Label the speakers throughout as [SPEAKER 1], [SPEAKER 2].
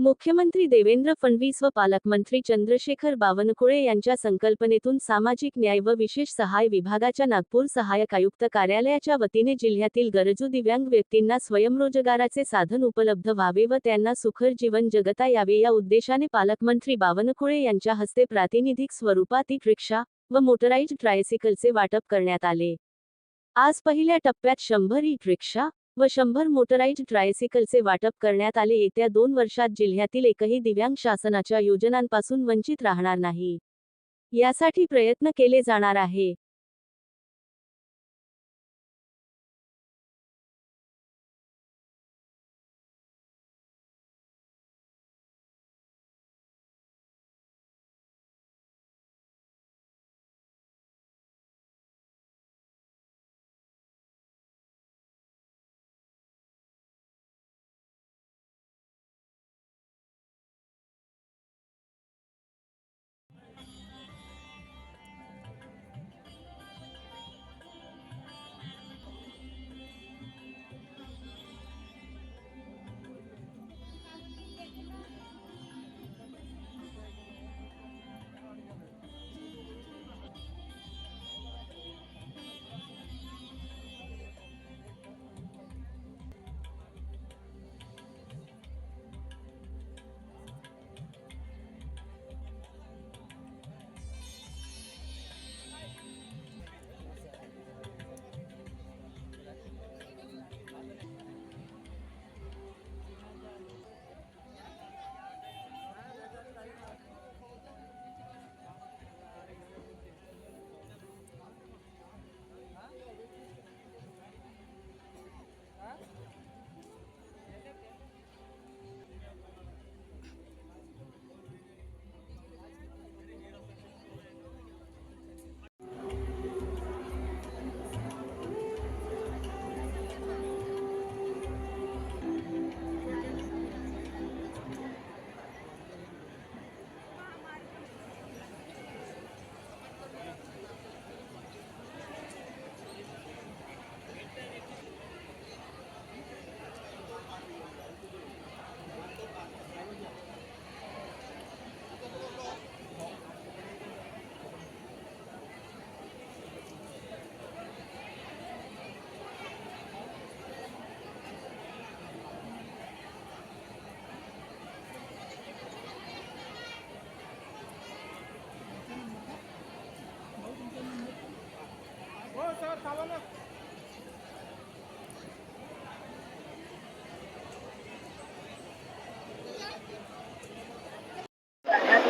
[SPEAKER 1] मुख्यमंत्री देवेंद्र फडणवीस व पालकमंत्री चंद्रशेखर बावनकुळे यांच्या संकल्पनेतून सामाजिक न्याय व विशेष सहाय्य विभागाच्या नागपूर सहाय्यक आयुक्त कार्यालयाच्या वतीने जिल्ह्यातील गरजू दिव्यांग व्यक्तींना स्वयंरोजगाराचे साधन उपलब्ध व्हावे व त्यांना सुखर जीवन जगता यावे या उद्देशाने पालकमंत्री बावनकुळे यांच्या हस्ते प्रातिनिधिक स्वरूपात ई रिक्षा व मोटराईज्ड ट्रायसिकलचे वाटप करण्यात आले. आज पहिल्या टप्प्यात शंभर ई रिक्षा व शंभर मोटराईज ट्रायसिकलचे वाटप करण्यात आले. येत्या दोन वर्षात जिल्ह्यातील एकही दिव्यांग शासनाच्या योजनांपासून वंचित राहणार नाही. यासाठी प्रयत्न केले जाणार आहे.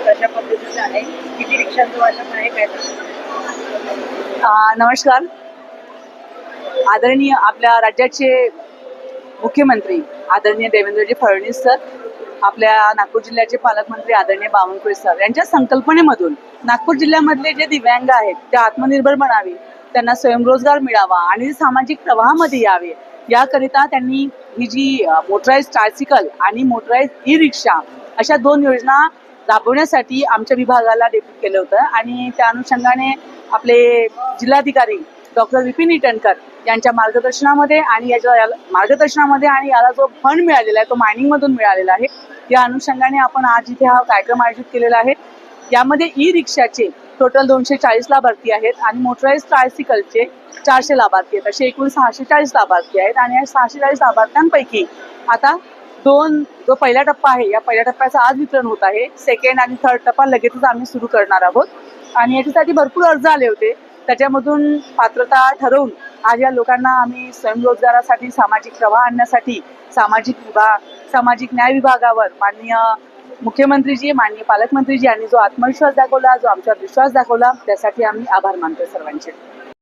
[SPEAKER 2] कशा पद्धतीचं आहे किती वाटप आहे काय
[SPEAKER 3] नमस्कार. आदरणीय आपल्या राज्याचे मुख्यमंत्री आदरणीय देवेंद्रजी फडणवीस सर आपल्या नागपूर जिल्ह्याचे पालकमंत्री आदरणीय बावनकुळे सर यांच्या संकल्पनेमधून नागपूर जिल्ह्यामधले जे दिव्यांग आहेत ते आत्मनिर्भर बनावे. त्यांना स्वयंरोजगार मिळावा आणि सामाजिक प्रवाहामध्ये यावे. याकरिता त्यांनी ही जी मोटराईज ट्रायसिकल आणि मोटराईज ई रिक्षा अशा दोन योजना राबवण्यासाठी आमच्या विभागाला डेप्यूट केलं होतं आणि त्या अनुषंगाने आपले जिल्हाधिकारी डॉक्टर विपिन इटनकर यांच्या मार्गदर्शनामध्ये आणि याच्या याला- मार्गदर्शनामध्ये आणि याला जो फंड मिळालेला आहे तो मायनिंगमधून मिळालेला आहे या अनुषंगाने आपण आज इथे हा कार्यक्रम आयोजित केलेला आहे. यामध्ये ई रिक्षाचे टोटल दोनशे चाळीस लाभार्थी आहेत आणि मोटराईज ट्रायसिकलचे चारशे लाभार्थी आहेत. असे एकूण सहाशे चाळीस लाभार्थी आहेत आणि या सहाशे चाळीस लाभार्थ्यांपैकी आता दोन जो पहिला टप्पा आहे या पहिल्या टप्प्याचं आज वितरण होत आहे. सेकंड आणि थर्ड टप्पा लगेचच आम्ही सुरू करणार आहोत. आणि याच्यासाठी भरपूर अर्ज आले होते. त्याच्यामधून पात्रता ठरवून आज या लोकांना आम्ही स्वयंरोजगारासाठी सामाजिक प्रवाह आणण्यासाठी सामाजिक विभाग सामाजिक न्याय विभागावर माननीय मुख्यमंत्रीजी माननीय पालकमंत्रीजी यांनी जो आत्मविश्वास दाखवला जो आमच्यावर विश्वास दाखवला त्यासाठी आम्ही आभार मानतो सर्वांचे.